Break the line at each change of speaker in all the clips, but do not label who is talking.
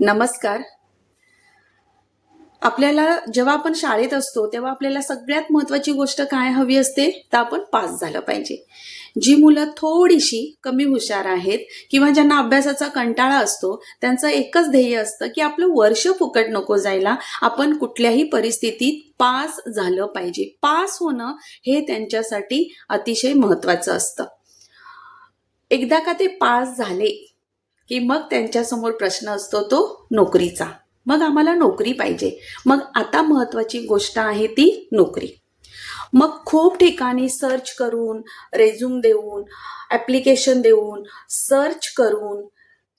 नमस्कार. आपल्याला जेव्हा आपण शाळेत असतो तेव्हा आपल्याला सगळ्यात महत्वाची गोष्ट काय हवी असते? तर आपण पास झालं पाहिजे. जी मुलं थोडीशी कमी हुशार आहेत किंवा ज्यांना अभ्यासाचा कंटाळा असतो त्यांचं एकच ध्येय असतं की आपलं वर्ष फुकट नको जायला. आपण कुठल्याही परिस्थितीत पास झालं पाहिजे. पास होणं हे त्यांच्यासाठी अतिशय महत्वाचं असतं. एकदा का ते पास झाले की मग त्यांच्यासमोर प्रश्न असतो तो नोकरीचा. मग आम्हाला नोकरी पाहिजे. मग आता महत्त्वाची गोष्ट आहे ती नोकरी. मग खूप ठिकाणी सर्च करून रेझ्यूम देऊन ॲप्लिकेशन देऊन सर्च करून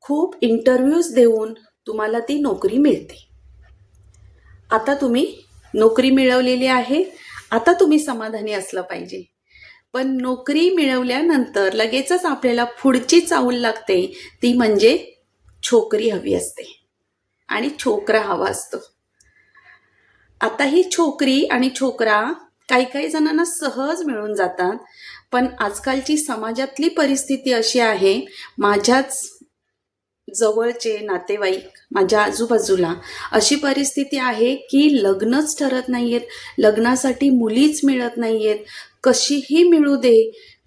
खूप इंटरव्ह्यूज देऊन तुम्हाला ती नोकरी मिळते. आता तुम्ही नोकरी मिळवलेली आहे. आता तुम्ही समाधानी असलं पाहिजे. पण नोकरी मिळवल्यानंतर लगेचच आपल्याला पुढची चाऊल लागते. ती म्हणजे छोकरी हवी असते. आणि छोकरा हवा असतो. आता ही छोकरी आणि छोकरा काही काही जणांना सहज मिळून जातात. पण आजकालची समाजातली परिस्थिती अशी आहे माझ्याच जवळचे नातेवाईक माझ्या आजूबाजूला अशी परिस्थिती आहे की लग्नच ठरत नाही आहेत लग्नासाठी मुलीच मिळत नाही आहेत कशीही मिळू दे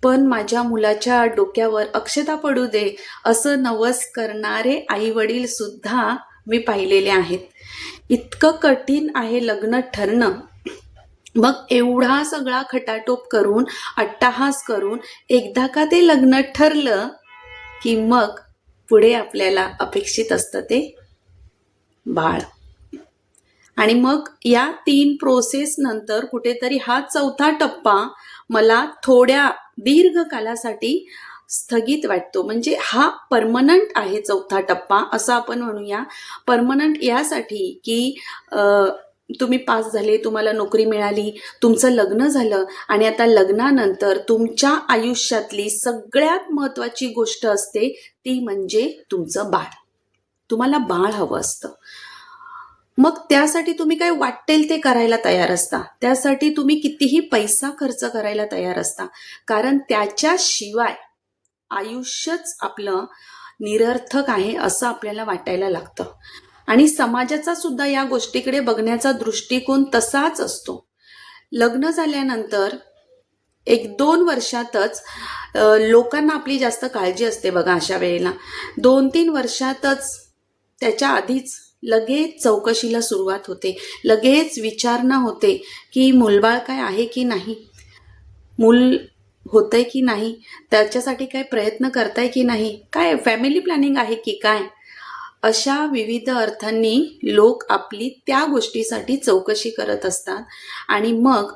पण माझ्या मुलाच्या डोक्यावर अक्षता पडू दे असं नवस करणारे आईवडीलसुद्धा सुद्धा मी पाहिलेले आहेत. इतकं कठीण आहे लग्न ठरणं. मग एवढा सगळा खटाटोप करून अट्टाहास करून एकदा का ते लग्न ठरलं की मग पुढे आपल्याला अपेक्षित असतं ते बाळ. आणि मग या तीन प्रोसेस नंतर कुठेतरी हा चौथा टप्पा मला थोड्या दीर्घ कालासाठी स्थगित वाटतो. म्हणजे हा परमनंट आहे चौथा टप्पा असं आपण म्हणूया. परमनंट यासाठी की तुम्ही पास झाले तुम्हाला नोकरी मिळाली तुमचं लग्न झालं आणि आता लग्नानंतर तुमच्या आयुष्यातली सगळ्यात महत्त्वाची गोष्ट असते ती म्हणजे तुमचं बाळ. तुम्हाला बाळ हवं असतं. मग त्यासाठी तुम्ही काय वाटेल ते करायला तयार असता? त्यासाठी तुम्ही कितीही पैसा खर्च करायला तयार असता. कारण त्याच्याशिवाय आयुष्यच आपलं निरर्थक आहे असं आपल्याला वाटायला लागतं. आणि समाजाचा सुद्धा या गोष्टीकडे बघण्याचा दृष्टिकोन तसाच असतो. लग्न झाल्यानंतर एक दोन वर्षातच लोकांना आपली जास्त काळजी असते बघा अशा वेळेला. दोन तीन वर्षातच त्याच्या आधीच लगेच चौकशीला सुरुवात होते. लगेच विचारणा होते की मुलबाळ काय आहे की नाही? मूल होतंय की नाही? त्याच्यासाठी काय प्रयत्न करताय की नाही? काय फॅमिली प्लॅनिंग आहे की काय? अशा विविध अर्थांनी लोक आपली त्या गोष्टीसाठी चौकशी करत असतात आणि मग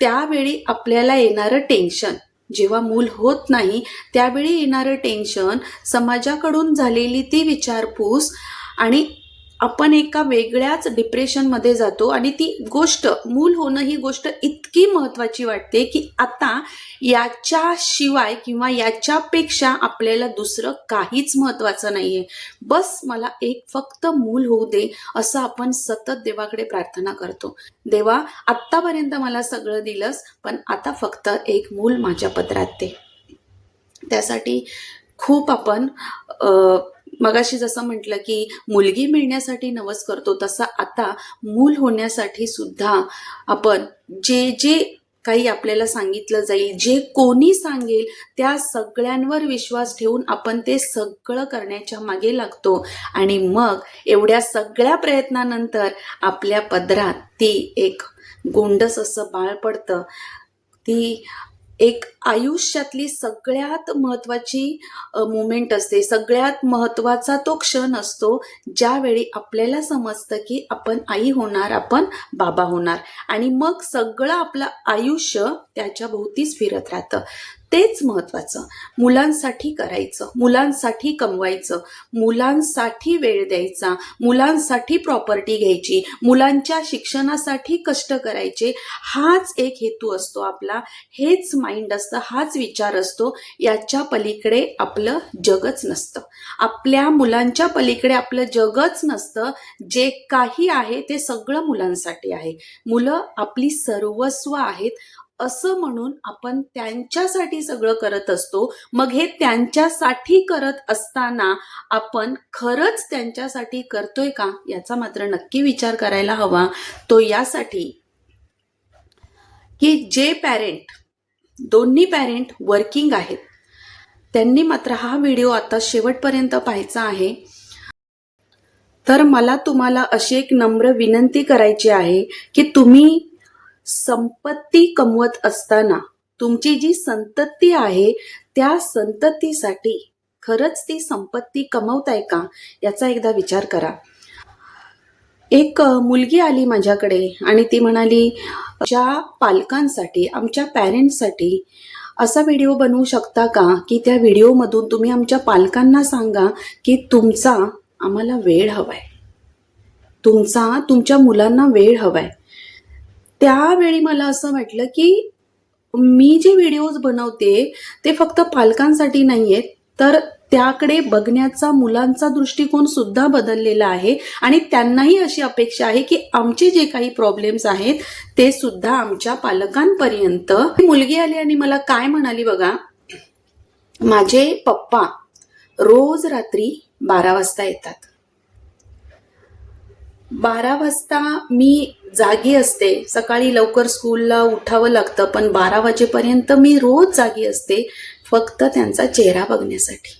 त्यावेळी आपल्याला येणारं टेन्शन. जेव्हा मूल होत नाही त्यावेळी येणारं टेन्शन समाजाकडून झालेली ती विचारपूस आणि आपण एका वेगळ्याच डिप्रेशनमध्ये जातो आणि ती गोष्ट मूल होणं ही गोष्ट इतकी महत्त्वाची वाटते की आता याच्याशिवाय किंवा याच्यापेक्षा आपल्याला दुसरं काहीच महत्त्वाचं नाही आहे बस मला एक फक्त मूल होऊ दे असं आपण सतत देवाकडे प्रार्थना करतो. देवा आत्तापर्यंत मला सगळं दिलंस पण आता फक्त एक मूल माझ्या पत्रात दे. त्यासाठी खूप आपण मगाशी जसं म्हटलं की मुलगी मिळण्यासाठी नवस करतो तसा आता मूल होण्यासाठी सुद्धा आपण जे जे काही आपल्याला सांगितलं जाईल जे कोणी सांगेल त्या सगळ्यांवर विश्वास ठेवून आपण ते सगळं करण्याच्या मागे लागतो. आणि मग एवढ्या सगळ्या प्रयत्नानंतर आपल्या पदरात ती एक गोंडस असं बाळ पडतं. ती एक आयुष्यातली सगळ्यात महत्त्वाची मुमेंट असते. सगळ्यात महत्त्वाचा तो क्षण असतो ज्यावेळी आपल्याला समजतं की आपण आई होणार आपण बाबा होणार. आणि मग सगळं आपलं आयुष्य त्याच्या भोवतीच फिरत राहतं. तेच महत्त्वाचं मुलांसाठी करायचं मुलांसाठी कमवायचं मुलांसाठी वेळ द्यायचा मुलांसाठी प्रॉपर्टी घ्यायची मुलांच्या शिक्षणासाठी कष्ट करायचे हाच एक हेतू असतो आपला. हेच माइंड असतं हाच विचार असतो. याच्या पलीकडे आपलं जगच नसतं. आपल्या मुलांच्या पलीकडे आपलं जगच नसतं. जे काही आहे ते सगळं मुलांसाठी आहे. मुलं आपली सर्वस्व आहेत. असं म्हणून आपण त्यांच्यासाठी सगळं करत असतो. मग हे त्यांच्यासाठी करत असताना आपण खरंच त्यांच्यासाठी करतोय का? याचा मात्र नक्की विचार करायला हवा. तो यासाठी की जे पॅरेंट दोन्ही पॅरेंट वर्किंग आहेत. त्यांनी मात्र हा व्हिडिओ आता शेवटपर्यंत पाहायचा आहे. तर मला तुम्हाला अशी एक नम्र विनंती करायची आहे की तुम्ही संपत्ती कमवत असताना तुमची जी संतती आहे त्या संततीसाठी खरंच ती संपत्ती कमवताय का? याचा एकदा विचार करा. एक मुलगी आली माझ्याकडे आणि ती म्हणाली ज्या पालकांसाठी आमच्या पॅरेंट्ससाठी असा व्हिडिओ बनवू शकता का? की त्या व्हिडिओमधून तुम्ही आमच्या पालकांना सांगा की तुमचा आम्हाला वेळ हवाय. तुमचा तुमच्या मुलांना वेळ हवाय. त्यावेळी मला असं वाटलं की मी जे व्हिडिओज बनवते ते फक्त पालकांसाठी नाही आहेत तर त्याकडे बघण्याचा मुलांचा दृष्टिकोन सुद्धा बदललेला आहे आणि त्यांनाही अशी अपेक्षा आहे की आमचे जे काही प्रॉब्लेम्स आहेत ते सुद्धा आमच्या पालकांपर्यंत. मुलगी आली आणि मला काय म्हणाली बघा माझे पप्पा रोज रात्री बारा वाजता येतात. बारा वाजता मी जागी असते. सकाळी लवकर स्कूलला उठावं लागतं पण बारा वाजेपर्यंत मी रोज जागी असते फक्त त्यांचा चेहरा बघण्यासाठी.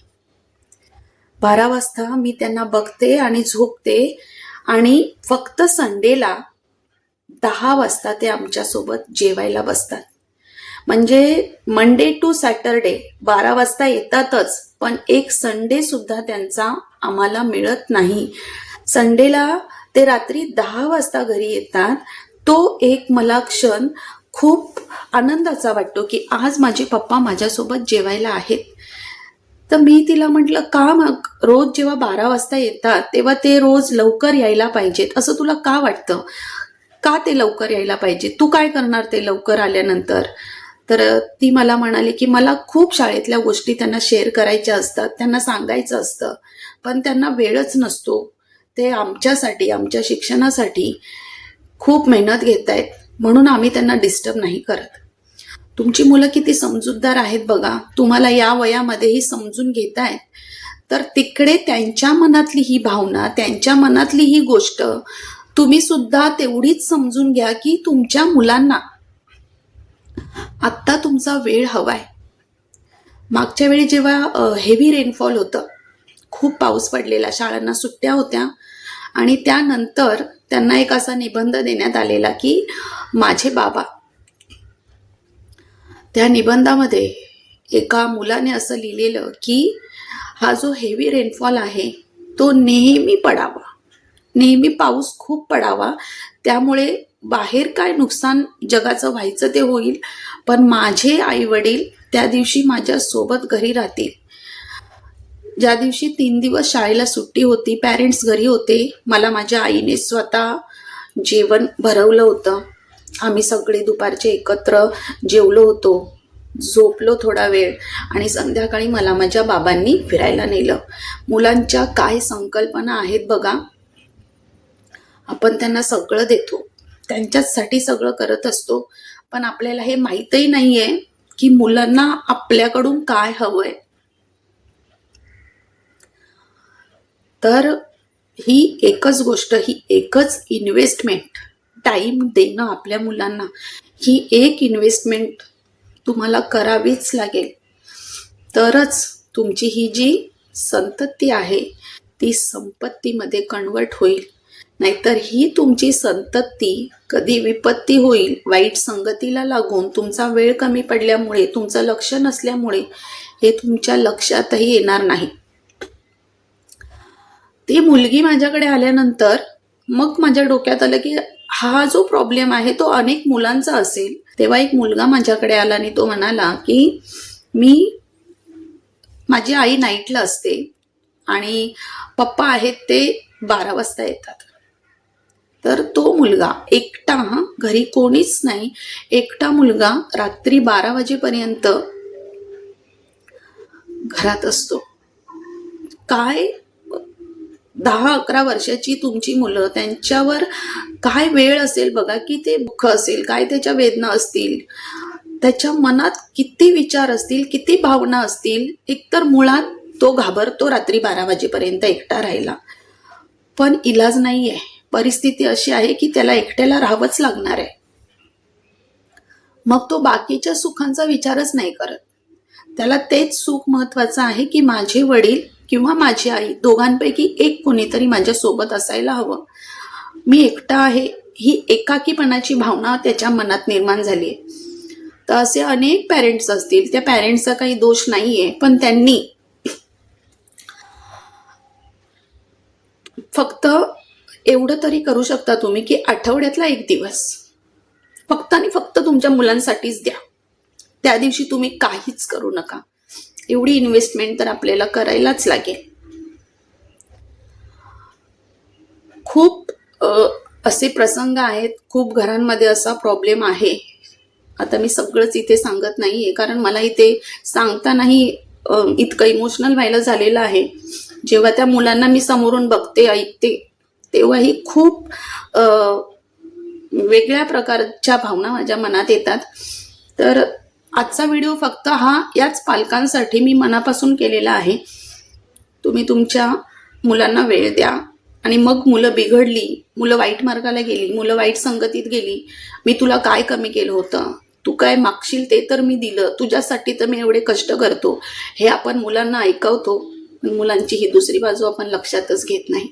बारा वाजता मी त्यांना बघते आणि झोपते आणि फक्त संडेला दहा वाजता ते आमच्यासोबत जेवायला बसतात. म्हणजे मंडे टू सॅटरडे बारा वाजता येतातच पण एक संडे सुद्धा त्यांचा आम्हाला मिळत नाही. संडेला ते रात्री दहा वाजता घरी येतात. तो एक मला क्षण खूप आनंदाचा वाटतो की आज माझे पप्पा माझ्यासोबत जेवायला आहेत. तर मी तिला म्हटलं का मग? रोज जेव्हा बारा वाजता येतात तेव्हा ते रोज लवकर यायला पाहिजेत. असं तुला का वाटतं? का ते लवकर यायला पाहिजे? तू काय करणार ते लवकर आल्यानंतर? तर ती मला म्हणाली की मला खूप शाळेतल्या गोष्टी त्यांना शेअर करायच्या असतात त्यांना सांगायचं असतं पण त्यांना वेळच नसतो. ते आमच्यासाठी आमच्या शिक्षणासाठी खूप मेहनत घेत आहेत. म्हणून आम्ही त्यांना डिस्टर्ब नाही करत. तुमची मुलं किती समजूतदार आहेत बघा. तुम्हाला या वयामध्येही समजून घेत आहेत. तर तिकडे त्यांच्या मनातली ही भावना त्यांच्या मनातली ही गोष्ट तुम्ही सुद्धा तेवढीच समजून घ्या की तुमच्या मुलांना आत्ता तुमचा वेळ हवाय. मागच्या वेळी जेव्हा हेवी रेनफॉल होतं खूप पाऊस पडलेला शाळांना सुट्ट्या होत्या. आणि त्यानंतर त्यांना एक असा निबंध देण्यात आलेला की माझे बाबा त्या निबंधामध्ये एका मुलाने असं लिहिलेलं की हा जो हेवी रेनफॉल आहे तो नेहमी पडावा. नेहमी पाऊस खूप पडावा. त्यामुळे बाहेर काय नुकसान जगाचं व्हायचं ते होईल. पण माझे आईवडील त्या दिवशी माझ्यासोबत घरी राहतील. ज्या दिवशी तीन दिवस शाळेला सुट्टी होती पॅरेंट्स घरी होते मला माझ्या आईने स्वतः जेवण भरवलं होतं. आम्ही सगळे दुपारचे एकत्र जेवलो होतो झोपलो थोडा वेळ आणि संध्याकाळी मला माझ्या बाबांनी फिरायला नेलं. मुलांच्या काय संकल्पना आहेत बघा आपण त्यांना सगळं देतो. त्यांच्याचसाठी सगळं करत असतो पण आपल्याला हे माहीतही नाही आहे की मुलांना आपल्याकडून काय हवं आहे तर ही एकच गोष्ट ही एकच इन्व्हेस्टमेंट टाईम देणं आपल्या मुलांना. ही एक इन्व्हेस्टमेंट तुम्हाला करावीच लागेल. तरच तुमची ही जी संतती आहे ती संपत्तीमध्ये कन्वर्ट होईल. नाहीतर ही तुमची संतती कधी विपत्ती होईल वाईट संगतीला लागून तुमचा वेळ कमी पडल्यामुळे तुमचं लक्ष नसल्यामुळे हे तुमच्या लक्षातही येणार नाही. ती मुलगी माझ्याकडे आल्यानंतर मग माझ्या डोक्यात आलं की हा जो प्रॉब्लेम आहे तो अनेक मुलांचा असेल. तेव्हा एक मुलगा माझ्याकडे आला आणि तो म्हणाला की मी माझी आई नाईटला असते आणि पप्पा आहेत ते बारा वाजता येतात. तर तो मुलगा एकटा हा घरी कोणीच नाही. एकटा मुलगा रात्री बारा वाजेपर्यंत घरात असतो. काय दहा अकरा वर्षाची तुमची मुलं त्यांच्यावर काय वेळ असेल बघा की ते दुःख असेल काय त्याच्या वेदना असतील त्याच्या मनात किती विचार असतील किती भावना असतील एकतर मुळात तो घाबरतो रात्री बारा वाजेपर्यंत एकटा राहायला. पण इलाज नाही आहे परिस्थिती अशी आहे की त्याला एकट्याला राहावंच लागणार आहे. मग तो बाकीच्या सुखांचा विचारच नाही करत. त्याला तेच सुख महत्वाचं आहे की माझे वडील किंवा माझी आई दोघांपैकी एक कोणीतरी माझ्या सोबत असायला हवं. मी एकटा आहे ही एकाकीपणाची भावना त्याच्या मनात निर्माण झाली आहे. तर असे अनेक पॅरेंट्स असतील. त्या पॅरेंट्सचा काही दोष नाहीये पण त्यांनी फक्त एवढं तरी करू शकता तुम्ही की आठवड्यातला एक दिवस फक्त आणि फक्त तुमच्या मुलांसाठीच द्या. त्या दिवशी तुम्ही काहीच करू नका. एवढी इन्व्हेस्टमेंट तर आपल्याला करायलाच लागेल. खूप असे प्रसंग आहेत खूप घरांमध्ये असा प्रॉब्लेम आहे. आता मी सगळंच इथे सांगत नाही आहे कारण मला इथे सांगतानाही इतकं इमोशनल व्हायला झालेलं आहे. जेव्हा त्या मुलांना मी समोरून बघते ऐकते तेव्हाही खूप वेगळ्या प्रकारच्या भावना माझ्या मनात येतात. तर आजचा व्हिडिओ फक्त हा याच पालकांसाठी मी मनापासून केलेला आहे. तुम्ही तुमच्या मुलांना वेळ द्या. आणि मग मुलं बिघडली मुलं वाईट मार्गाला गेली मुलं वाईट संगतीत गेली मी तुला काय कमी केलं होतं? तू काय मागशील ते तर मी दिलं. तुझ्यासाठी तर मी एवढे कष्ट करतो. हे आपण मुलांना ऐकवतो. पण मुलांची ही दुसरी बाजू आपण लक्षातच घेत नाही.